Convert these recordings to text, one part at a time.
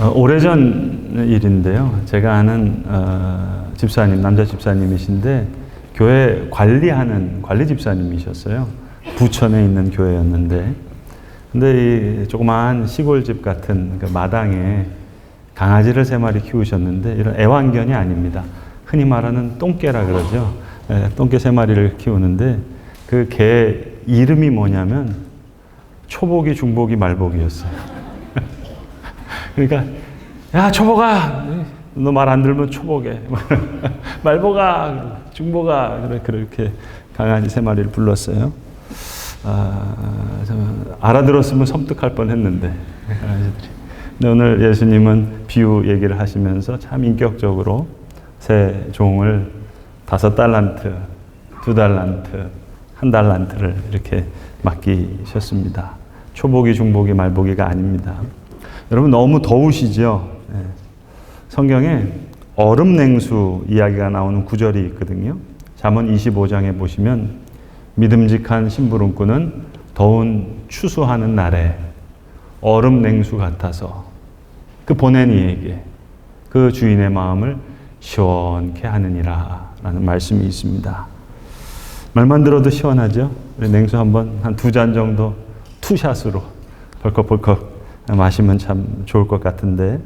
어, 오래전 일인데요. 제가 아는 어, 집사님, 남자 집사님이신데 교회 관리하는 관리 집사님이셨어요. 부천에 있는 교회였는데, 근데 이 조그마한 시골집 같은 그 마당에 강아지를 세 마리 키우셨는데 이런 애완견이 아닙니다. 흔히 말하는 똥개라 그러죠. 예, 똥개 세 마리를 키우는데 그 개 이름이 뭐냐면 초복이, 중복이, 말복이었어요. 그러니까 야 초복아 너말안 초복에 말복아 중복아 그래 그렇게 강아지 세 마리를 불렀어요. 아, 참, 알아들었으면 섬뜩할 뻔했는데 강아지들이. 근데 오늘 예수님은 비유 얘기를 하시면서 참 인격적으로 새 종을 다섯 달란트, 두 달란트, 한 달란트를 이렇게 맡기셨습니다. 초복이, 중복이, 말복이가 아닙니다. 여러분 너무 더우시죠? 예. 성경에 얼음 냉수 이야기가 나오는 구절이 있거든요. 잠언 25장에 보시면 믿음직한 심부름꾼은 더운 추수하는 날에 얼음 냉수 같아서 그 보낸 이에게 그 주인의 마음을 시원케 하느니라 라는 말씀이 있습니다. 말만 들어도 시원하죠? 냉수 한번 한 두 잔 정도 투샷으로 벌컥벌컥 마시면 참 좋을 것 같은데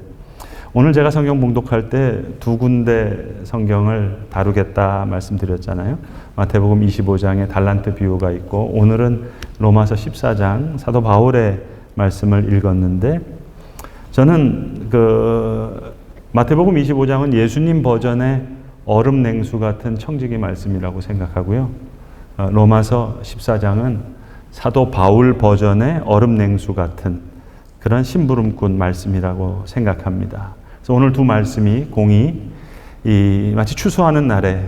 오늘 제가 성경 봉독할 때 두 군데 성경을 다루겠다 말씀드렸잖아요. 마태복음 25장에 달란트 비유가 있고 오늘은 로마서 14장 사도 바울의 말씀을 읽었는데 저는 그 마태복음 25장은 예수님 버전의 얼음 냉수 같은 청지기 말씀이라고 생각하고요. 어, 로마서 14장은 사도 바울 버전의 얼음 냉수 같은 그런 심부름꾼 말씀이라고 생각합니다. 그래서 오늘 두 말씀이 공이 이 마치 추수하는 날에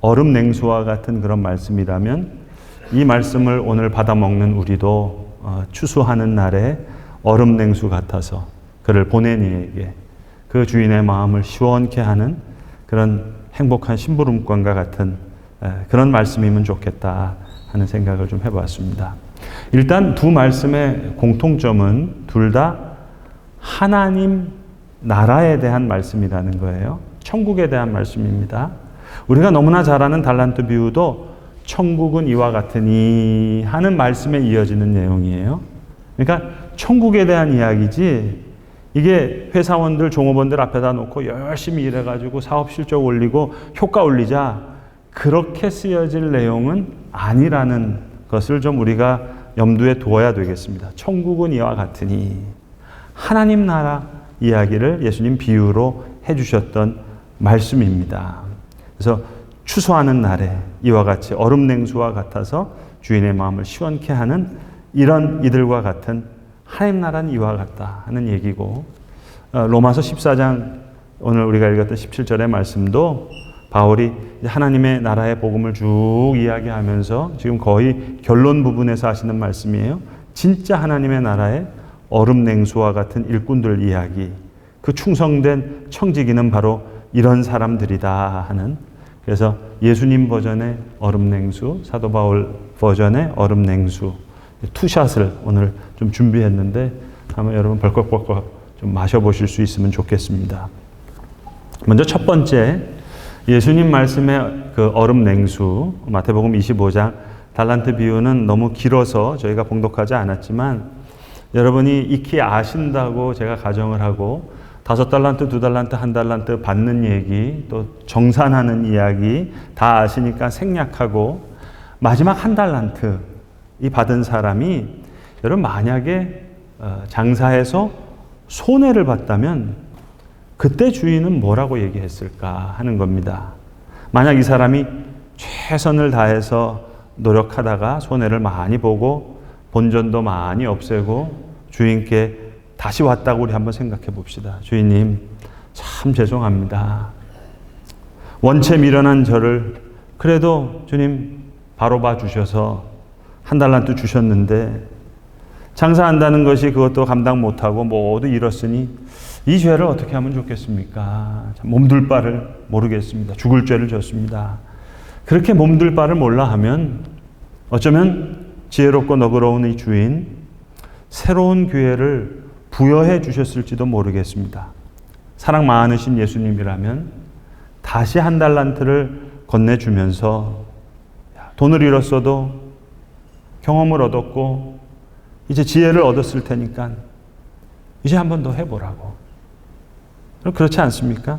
얼음 냉수와 같은 그런 말씀이라면 이 말씀을 오늘 받아 먹는 우리도 어, 추수하는 날에 얼음 냉수 같아서 그를 보낸 이에게 그 주인의 마음을 시원케 하는 그런 행복한 심부름꾼과 같은 에, 그런 말씀이면 좋겠다 하는 생각을 좀 해봤습니다. 일단 두 말씀의 공통점은 둘 다 하나님 나라에 대한 말씀이라는 거예요. 천국에 대한 말씀입니다. 우리가 너무나 잘 아는 달란트 비유도 천국은 이와 같으니 하는 말씀에 이어지는 내용이에요. 그러니까 천국에 대한 이야기지 이게 회사원들, 종업원들 앞에다 놓고 열심히 일해가지고 사업 실적 올리고 효과 올리자 그렇게 쓰여질 내용은 아니라는 것을 좀 우리가 염두에 두어야 되겠습니다. 천국은 이와 같으니 하나님 나라 이야기를 예수님 비유로 해주셨던 말씀입니다. 그래서 추수하는 날에 이와 같이 얼음 냉수와 같아서 주인의 마음을 시원케 하는 이런 이들과 같은 하나님 나라는 이와 같다 하는 얘기고 어, 로마서 14장 오늘 우리가 읽었던 17절의 말씀도 바울이 하나님의 나라의 복음을 쭉 이야기하면서 지금 거의 결론 부분에서 하시는 말씀이에요. 진짜 하나님의 나라의 얼음 냉수와 같은 일꾼들 이야기. 그 충성된 청지기는 바로 이런 사람들이다 하는 그래서 예수님 버전의 얼음 냉수, 사도 바울 버전의 얼음 냉수 투샷을 오늘 좀 준비했는데 한번 여러분 벌컥벌컥 좀 마셔보실 수 있으면 좋겠습니다. 먼저 첫 번째 예수님 말씀의 그 얼음 냉수 마태복음 25장 달란트 비유는 너무 길어서 저희가 봉독하지 않았지만 여러분이 익히 아신다고 제가 가정을 하고 다섯 달란트, 두 달란트, 한 달란트 받는 얘기, 또 정산하는 이야기 다 아시니까 생략하고 마지막 한 달란트 이 받은 사람이 여러분 만약에 어, 장사해서 손해를 봤다면 그때 주인은 뭐라고 얘기했을까 하는 겁니다. 만약 이 사람이 최선을 다해서 노력하다가 손해를 많이 보고 본전도 많이 없애고 주인께 다시 왔다고 우리 한번 생각해 봅시다. 주인님, 참 죄송합니다. 원체 미련한 저를 그래도 주님 바로 봐 주셔서 한 달란트 주셨는데 장사한다는 것이 그것도 감당 못하고 모두 잃었으니 이 죄를 어떻게 하면 좋겠습니까? 몸둘 바를 모르겠습니다. 죽을 죄를 졌습니다. 그렇게 몸둘 바를 몰라 하면 어쩌면 지혜롭고 너그러운 이 주인 새로운 기회를 부여해 주셨을지도 모르겠습니다. 사랑 많으신 예수님이라면 다시 한 달란트를 건네주면서 돈을 잃었어도 경험을 얻었고 이제 지혜를 얻었을 테니까 이제 한 번 더 해보라고. 그렇지 않습니까?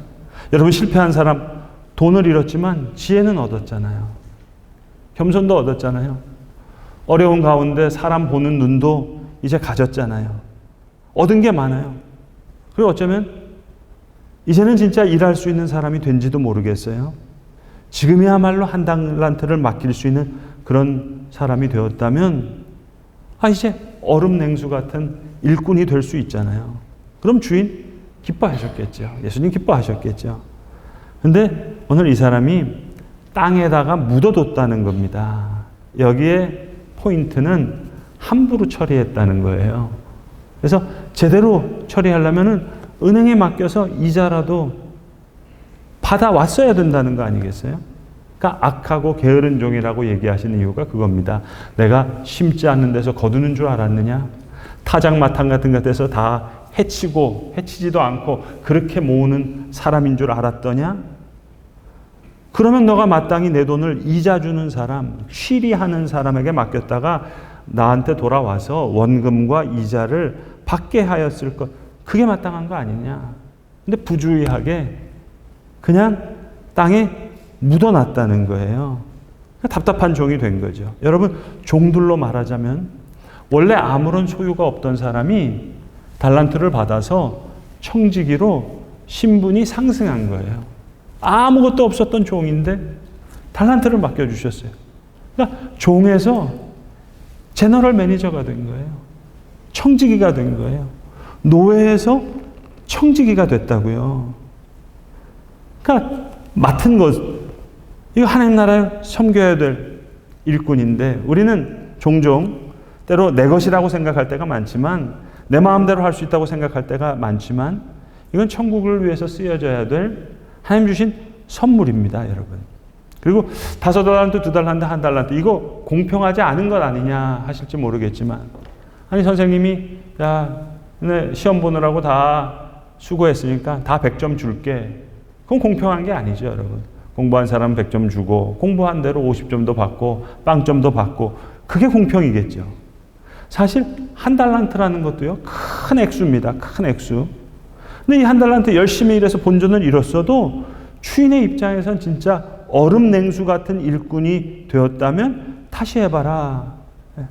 여러분 실패한 사람 돈을 잃었지만 지혜는 얻었잖아요. 겸손도 얻었잖아요. 어려운 가운데 사람 보는 눈도 이제 가졌잖아요. 얻은 게 많아요. 그리고 어쩌면 이제는 진짜 일할 수 있는 사람이 된지도 모르겠어요. 지금이야말로 한 달란트를 맡길 수 있는 그런 사람이 되었다면 아 이제 얼음 냉수 같은 일꾼이 될 수 있잖아요. 그럼 주인 기뻐하셨겠죠. 예수님 기뻐하셨겠죠. 근데 오늘 이 사람이 땅에다가 묻어뒀다는 겁니다. 여기에 포인트는 함부로 처리했다는 거예요. 그래서 제대로 처리하려면은 은행에 맡겨서 이자라도 받아왔어야 된다는 거 아니겠어요? 그러니까 악하고 게으른 종이라고 얘기하시는 이유가 그겁니다. 내가 심지 않는 데서 거두는 줄 알았느냐? 타작마탕 같은 것에서 다 해치고 해치지도 않고 그렇게 모으는 사람인 줄 알았더냐? 그러면 너가 마땅히 내 돈을 이자 주는 사람, 취리하는 사람에게 맡겼다가 나한테 돌아와서 원금과 이자를 받게 하였을 것. 그게 마땅한 거 아니냐? 근데 부주의하게 그냥 땅에 묻어놨다는 거예요. 답답한 종이 된 거죠. 여러분, 종들로 말하자면 원래 아무런 소유가 없던 사람이 달란트를 받아서 청지기로 신분이 상승한 거예요. 아무것도 없었던 종인데 달란트를 맡겨주셨어요. 그러니까 종에서 제너럴 매니저가 된 거예요. 청지기가 된 거예요. 노예에서 청지기가 됐다고요. 그러니까 맡은 것, 이거 하나님 나라에 섬겨야 될 일꾼인데 우리는 종종 때로 내 것이라고 생각할 때가 많지만 내 마음대로 할 수 있다고 생각할 때가 많지만 이건 천국을 위해서 쓰여져야 될 하나님 주신 선물입니다, 여러분. 그리고 다섯 달란트, 두 달란트, 한 달란트 이거 공평하지 않은 것 아니냐 하실지 모르겠지만 아니 선생님이 야, 네, 시험 보느라고 다 수고했으니까 다 100점 줄게. 그건 공평한 게 아니죠, 여러분. 공부한 사람 100점 주고 공부한 대로 50점도 받고 빵점도 받고 그게 공평이겠죠. 사실 한 달란트라는 것도요. 큰 액수입니다. 큰 액수. 근데 이 한 달란트 열심히 일해서 본전을 잃었어도 주인의 입장에선 진짜 얼음 냉수 같은 일꾼이 되었다면 다시 해봐라. 예.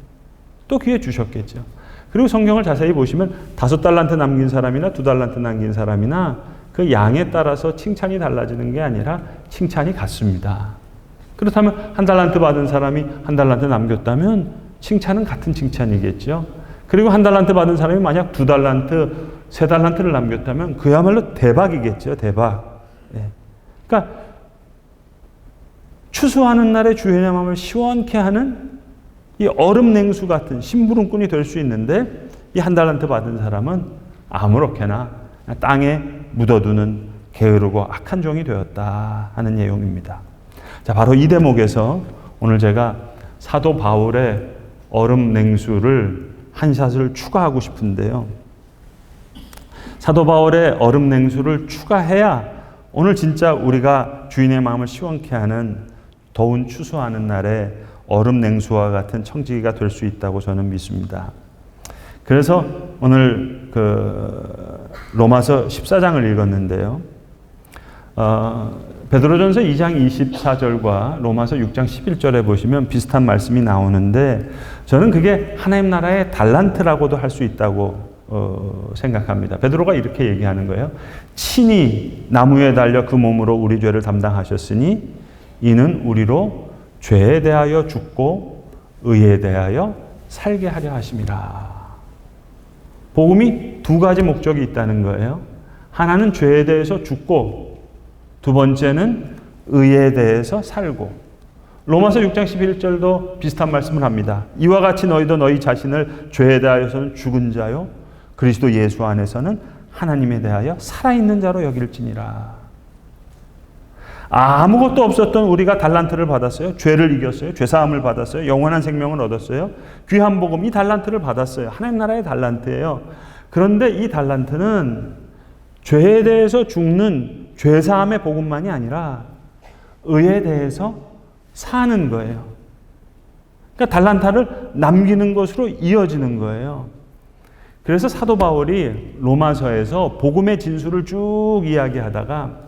또 기회 주셨겠죠. 그리고 성경을 자세히 보시면 다섯 달란트 남긴 사람이나 두 달란트 남긴 사람이나 그 양에 따라서 칭찬이 달라지는 게 아니라 칭찬이 같습니다. 그렇다면 한 달란트 받은 사람이 한 달란트 남겼다면 칭찬은 같은 칭찬이겠죠. 그리고 한 달란트 받은 사람이 만약 두 달란트, 세 달란트를 남겼다면 그야말로 대박이겠죠. 대박. 예. 그러니까 추수하는 날에 주인의 마음을 시원케 하는 이 얼음 냉수 같은 심부름꾼이 될 수 있는데 이 한 달란트 받은 사람은 아무렇게나 땅에 묻어두는 게으르고 악한 종이 되었다 하는 내용입니다. 자, 바로 이 대목에서 오늘 제가 사도 바울의 얼음 냉수를 한 샷을 추가하고 싶은데요. 사도 바울의 얼음 냉수를 추가해야 오늘 진짜 우리가 주인의 마음을 시원케 하는 더운 추수하는 날에 얼음 냉수와 같은 청지기가 될 수 있다고 저는 믿습니다. 그래서 오늘 그 로마서 14장을 읽었는데요. 어, 베드로전서 2장 24절과 로마서 6장 11절에 보시면 비슷한 말씀이 나오는데 저는 그게 하나님 나라의 달란트라고도 할 수 있다고 어, 생각합니다. 베드로가 이렇게 얘기하는 거예요. 친히 나무에 달려 그 몸으로 우리 죄를 담당하셨으니 이는 우리로 죄에 대하여 죽고 의에 대하여 살게 하려 하심이라. 복음이 두 가지 목적이 있다는 거예요. 하나는 죄에 대해서 죽고 두 번째는 의에 대해서 살고. 로마서 6장 11절도 비슷한 말씀을 합니다. 이와 같이 너희도 너희 자신을 죄에 대하여서는 죽은 자요 그리스도 예수 안에서는 하나님에 대하여 살아있는 자로 여길지니라. 아무것도 없었던 우리가 달란트를 받았어요. 죄를 이겼어요. 죄사함을 받았어요. 영원한 생명을 얻었어요. 귀한 복음 이 달란트를 받았어요. 하나님 나라의 달란트예요. 그런데 이 달란트는 죄에 대해서 죽는 죄사함의 복음만이 아니라 의에 대해서 사는 거예요. 그러니까 달란타를 남기는 것으로 이어지는 거예요. 그래서 사도 바울이 로마서에서 복음의 진수를 쭉 이야기하다가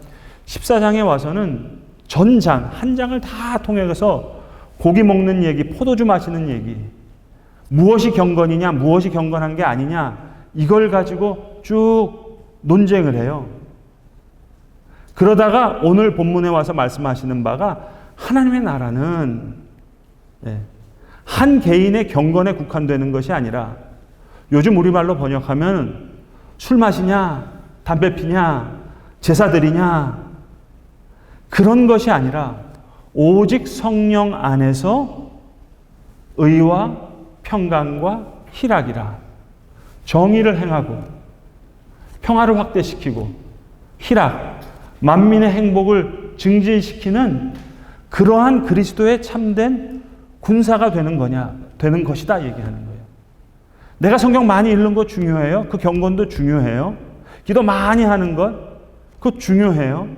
14장에 와서는 전장, 한 장을 다 통해서 고기 먹는 얘기, 포도주 마시는 얘기, 무엇이 경건이냐, 무엇이 경건한 게 아니냐, 이걸 가지고 쭉 논쟁을 해요. 그러다가 오늘 본문에 와서 말씀하시는 바가 하나님의 나라는 예, 한 개인의 경건에 국한되는 것이 아니라 요즘 우리말로 번역하면 술 마시냐, 담배 피냐, 제사 드리냐, 그런 것이 아니라 오직 성령 안에서 의와 평강과 희락이라 정의를 행하고 평화를 확대시키고 희락, 만민의 행복을 증진시키는 그러한 그리스도의 참된 군사가 되는 거냐, 되는 것이다 얘기하는 거예요. 내가 성경 많이 읽는 거 중요해요. 그 경건도 중요해요. 기도 많이 하는 것, 그거 중요해요.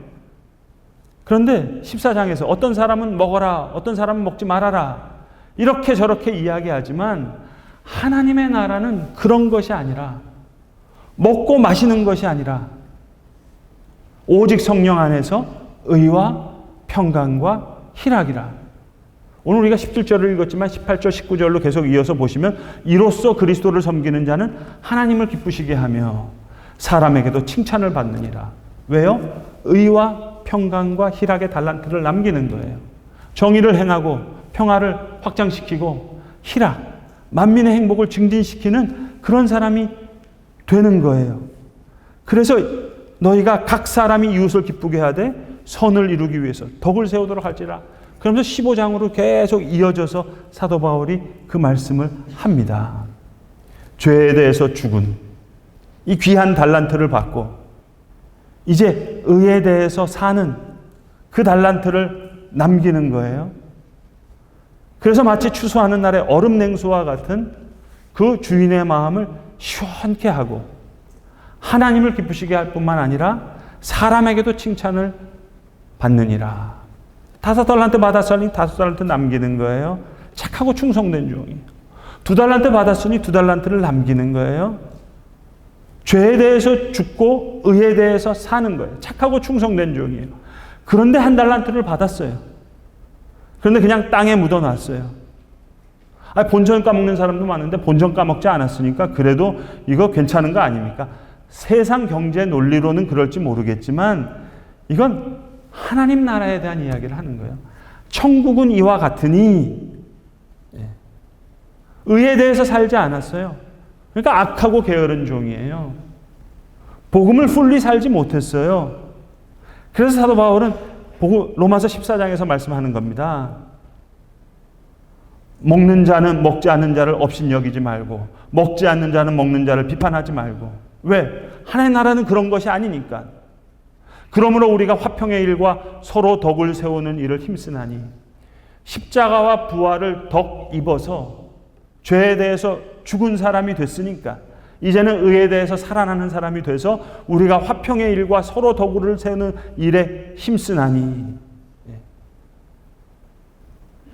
그런데 14장에서 어떤 사람은 먹어라, 어떤 사람은 먹지 말아라. 이렇게 저렇게 이야기하지만 하나님의 나라는 그런 것이 아니라 먹고 마시는 것이 아니라 오직 성령 안에서 의와 평강과 희락이라. 오늘 우리가 17절을 읽었지만 18절, 19절로 계속 이어서 보시면 이로써 그리스도를 섬기는 자는 하나님을 기쁘시게 하며 사람에게도 칭찬을 받느니라. 왜요? 의와 평강과 희락의 달란트를 남기는 거예요. 정의를 행하고 평화를 확장시키고 희락, 만민의 행복을 증진시키는 그런 사람이 되는 거예요. 그래서 너희가 각 사람이 이웃을 기쁘게 하되 선을 이루기 위해서 덕을 세우도록 할지라. 그러면서 15장으로 계속 이어져서 사도 바울이 그 말씀을 합니다. 죄에 대해서 죽은 이 귀한 달란트를 받고 이제 의에 대해서 사는 그 달란트를 남기는 거예요. 그래서 마치 추수하는 날의 얼음 냉수와 같은 그 주인의 마음을 시원케 하고 하나님을 기쁘시게 할 뿐만 아니라 사람에게도 칭찬을 받느니라. 다섯 달란트 받았으니 다섯 달란트 남기는 거예요. 착하고 충성된 종이에요. 두 달란트 받았으니 두 달란트를 남기는 거예요. 죄에 대해서 죽고 의에 대해서 사는 거예요. 착하고 충성된 종이에요. 그런데 한 달란트를 받았어요. 그런데 그냥 땅에 묻어놨어요. 아니, 본전 까먹는 사람도 많은데 본전 까먹지 않았으니까 그래도 이거 괜찮은 거 아닙니까? 세상 경제 논리로는 그럴지 모르겠지만 이건 하나님 나라에 대한 이야기를 하는 거예요. 천국은 이와 같으니 예. 의에 대해서 살지 않았어요. 그러니까 악하고 게으른 종이에요. 복음을 풀리 살지 못했어요. 그래서 사도 바울은 로마서 14장에서 말씀하는 겁니다. 먹는 자는 먹지 않는 자를 없인 여기지 말고 먹지 않는 자는 먹는 자를 비판하지 말고 왜? 하나의 나라는 그런 것이 아니니까. 그러므로 우리가 화평의 일과 서로 덕을 세우는 일을 힘쓰나니 십자가와 부활을 덕 입어서 죄에 대해서 죽은 사람이 됐으니까 이제는 의에 대해서 살아나는 사람이 돼서 우리가 화평의 일과 서로 덕을 세우는 일에 힘쓰나니 예.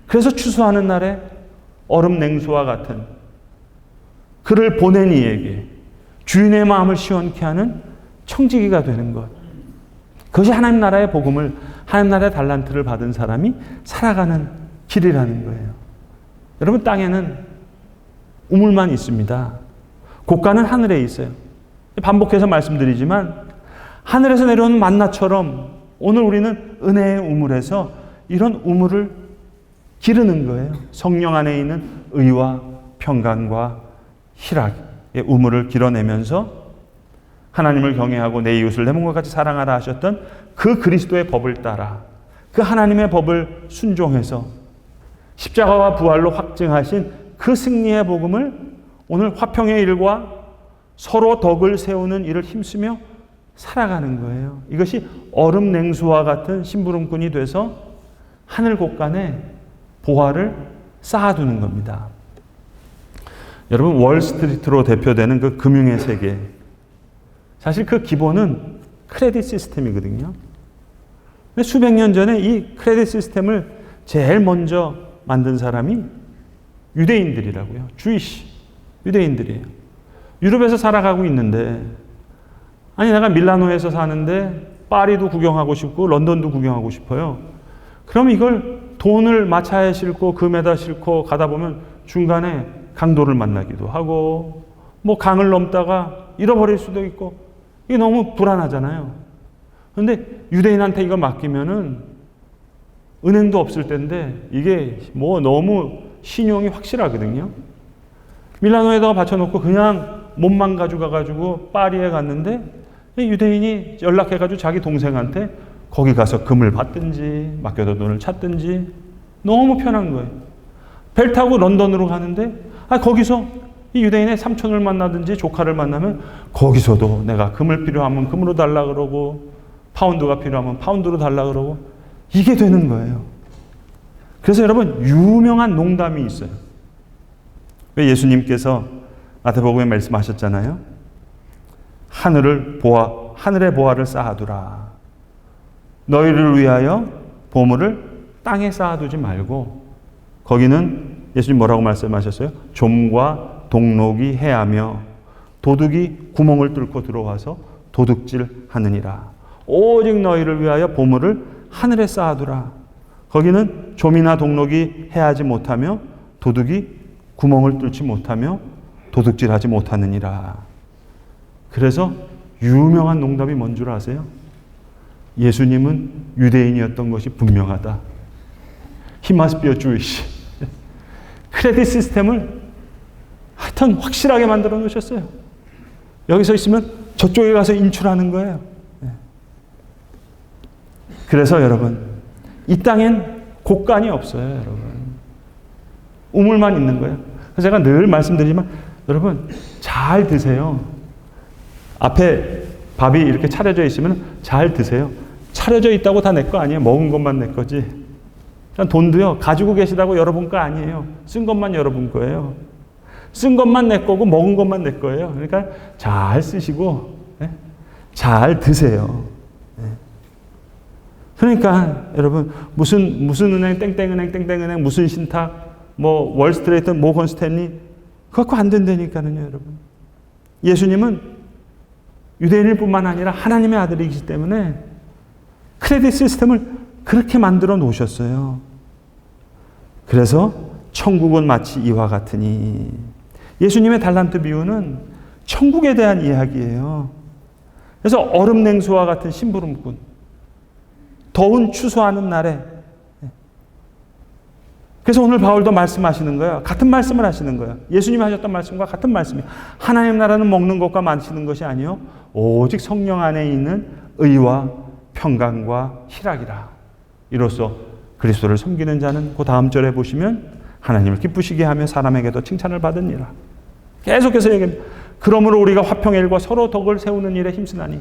그래서 추수하는 날에 얼음 냉수와 같은 그를 보낸 이에게 주인의 마음을 시원케 하는 청지기가 되는 것. 그것이 하나님 나라의 복음을 하나님 나라의 달란트를 받은 사람이 살아가는 길이라는 거예요. 여러분 땅에는 우물만 있습니다. 고가는 하늘에 있어요. 반복해서 말씀드리지만 하늘에서 내려오는 만나처럼 오늘 우리는 은혜의 우물에서 이런 우물을 기르는 거예요. 성령 안에 있는 의와 평강과 희락의 우물을 길어내면서 하나님을 경외하고 내 이웃을 내 몸과 같이 사랑하라 하셨던 그 그리스도의 법을 따라 그 하나님의 법을 순종해서 십자가와 부활로 확증하신 그 승리의 복음을 오늘 화평의 일과 서로 덕을 세우는 일을 힘쓰며 살아가는 거예요. 이것이 얼음 냉수와 같은 심부름꾼이 돼서 하늘 곳간에 보화를 쌓아두는 겁니다. 여러분 월스트리트로 대표되는 그 금융의 세계. 사실 그 기본은 크레딧 시스템이거든요. 수백 년 전에 이 크레딧 시스템을 제일 먼저 만든 사람이 유대인들이라고요. 주이시 유대인들이에요. 유럽에서 살아가고 있는데 아니 내가 밀라노에서 사는데 파리도 구경하고 싶고 런던도 구경하고 싶어요. 그럼 이걸 돈을 마차에 싣고 금에다 싣고 가다 보면 중간에 강도를 만나기도 하고 뭐 강을 넘다가 잃어버릴 수도 있고 이게 너무 불안하잖아요. 그런데 유대인한테 이거 맡기면은 은행도 없을 텐데 이게 뭐 너무 신용이 확실하거든요. 밀라노에다가 받쳐놓고 그냥 몸만 가지고 가가지고 파리에 갔는데 유대인이 연락해가지고 자기 동생한테 거기 가서 금을 받든지 맡겨둔 돈을 찾든지 너무 편한 거예요. 벨 타고 런던으로 가는데 아 거기서 이 유대인의 삼촌을 만나든지 조카를 만나면 거기서도 내가 금을 필요하면 금으로 달라 그러고 파운드가 필요하면 파운드로 달라 그러고 이게 되는 거예요. 그래서 여러분 유명한 농담이 있어요. 왜 예수님께서 마태복음에 말씀하셨잖아요. 하늘을 보아 하늘의 보화를 쌓아두라. 너희를 위하여 보물을 땅에 쌓아두지 말고 거기는 예수님 뭐라고 말씀하셨어요? 좀과 동록이 해하며 도둑이 구멍을 뚫고 들어와서 도둑질 하느니라. 오직 너희를 위하여 보물을 하늘에 쌓아두라. 거기는 좀이나 동록이 해하지 못하며 도둑이 구멍을 뚫지 못하며 도둑질하지 못하느니라. 그래서 유명한 농담이 뭔 줄 아세요? 예수님은 유대인이었던 것이 분명하다. He must be a Jewish. 크레딧 시스템을 하여튼 확실하게 만들어 놓으셨어요. 여기서 있으면 저쪽에 가서 인출하는 거예요. 그래서 여러분, 이 땅엔 곡간이 없어요, 여러분. 우물만 있는 거예요. 그래서 제가 늘 말씀드리지만, 여러분, 잘 드세요. 앞에 밥이 이렇게 차려져 있으면 잘 드세요. 차려져 있다고 다 내 거 아니에요. 먹은 것만 내 거지. 돈도요, 가지고 계시다고 여러분 거 아니에요. 쓴 것만 여러분 거예요. 쓴 것만 내 거고 먹은 것만 내 거예요. 그러니까 잘 쓰시고, 네? 잘 드세요. 네. 그러니까 여러분, 무슨, 무슨 은행, 땡땡은행, 땡땡은행, 무슨 신탁, 뭐, 월스트레이트, 모건 스탠리, 그거 안 된다니까요, 여러분. 예수님은 유대인일 뿐만 아니라 하나님의 아들이기 때문에 크레딧 시스템을 그렇게 만들어 놓으셨어요. 그래서 천국은 마치 이와 같으니 예수님의 달란트 비유는 천국에 대한 이야기예요. 그래서 얼음 냉수와 같은 심부름꾼, 더운 추수하는 날에 그래서 오늘 바울도 말씀하시는 거예요. 같은 말씀을 하시는 거예요. 예수님이 하셨던 말씀과 같은 말씀이 하나님 나라는 먹는 것과 마시는 것이 아니요 오직 성령 안에 있는 의와 평강과 희락이라. 이로써 그리스도를 섬기는 자는 그 다음 절에 보시면 하나님을 기쁘시게 하며 사람에게도 칭찬을 받으니라. 계속해서 얘기합니다. 그러므로 우리가 화평의 일과 서로 덕을 세우는 일에 힘쓰나니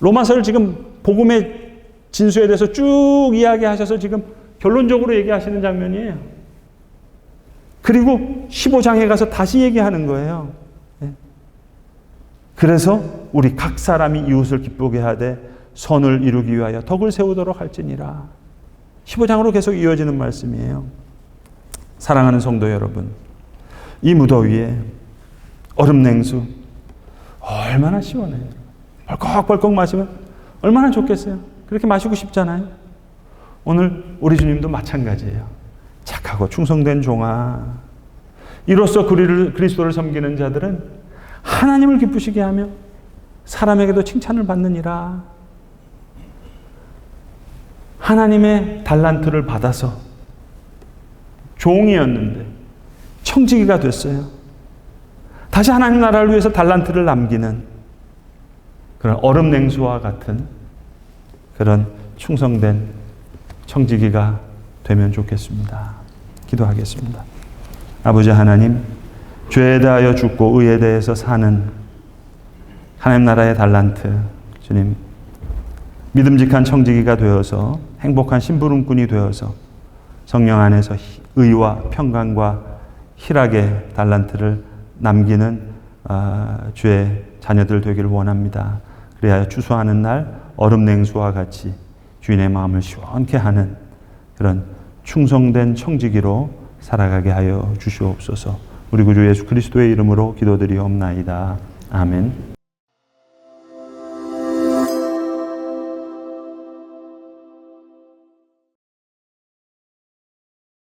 로마서를 지금 복음의 진수에 대해서 쭉 이야기하셔서 지금 결론적으로 얘기하시는 장면이에요. 그리고 15장에 가서 다시 얘기하는 거예요. 그래서 우리 각 사람이 이웃을 기쁘게 하되 선을 이루기 위하여 덕을 세우도록 할지니라. 15장으로 계속 이어지는 말씀이에요. 사랑하는 성도 여러분, 이 무더위에 얼음 냉수 얼마나 시원해요. 벌컥벌컥 마시면 얼마나 좋겠어요. 그렇게 마시고 싶잖아요. 오늘 우리 주님도 마찬가지예요. 착하고 충성된 종아. 이로써 그리스도를 섬기는 자들은 하나님을 기쁘시게 하며 사람에게도 칭찬을 받느니라. 하나님의 달란트를 받아서 종이었는데 청지기가 됐어요. 다시 하나님 나라를 위해서 달란트를 남기는 그런 얼음 냉수와 같은 그런 충성된 청지기가 되면 좋겠습니다. 기도하겠습니다. 아버지 하나님, 죄에 대하여 죽고 의에 대해서 사는 하나님 나라의 달란트, 주님, 믿음직한 청지기가 되어서 행복한 심부름꾼이 되어서 성령 안에서 의와 평강과 희락의 달란트를 남기는 아, 주의 자녀들 되기를 원합니다. 그래야 추수하는 날 얼음 냉수와 같이 주인의 마음을 시원케 하는 그런 충성된 청지기로 살아가게 하여 주시옵소서. 우리 구주 예수 그리스도의 이름으로 기도드리옵나이다. 아멘.